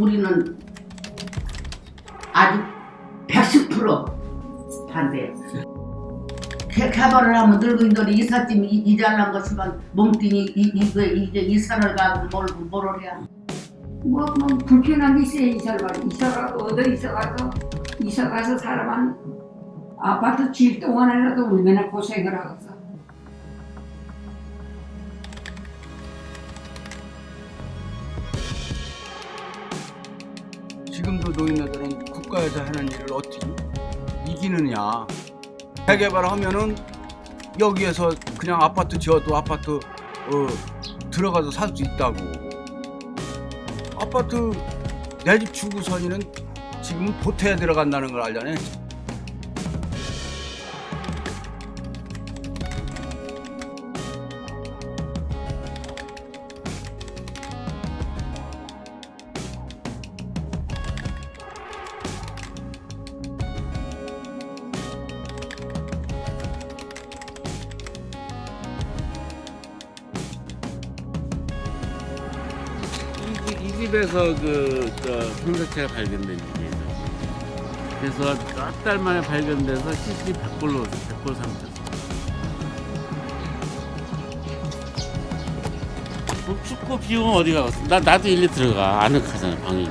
우리는 아직 110% 반대예요. 개발을 하면 늙은이들이 이삿짐 이잘난 것이만 멍띵이 이게 이제 이사를 가고 뭘 뭐를 해야. 뭐, 뭐 불편한 게 있어야 이사를 가 이사가 얻어 이사가서 이사 가서 사람은 아파트 질 동안이라도 얼마나 고생을 하겠어. 지금도 노인네들은 국가에서 하는 일을 어떻게 이기느냐. 재개발하면은 여기에서 그냥 아파트 지어도 아파트 어, 들어가서 살 수 있다고. 아파트 내 집 주구선이는 지금 보태에 들어간다는 걸 알잖아 이, 집에서 그, 저, 혼자체가 발견된 집이에요. 그래서 몇 달 만에 발견돼서 CCTV 100골로, 100골 상태였어요. 뭐 춥고 비 오면 어디 가겠어? 나, 나도 일리 들어가. 아늑하잖아, 방이.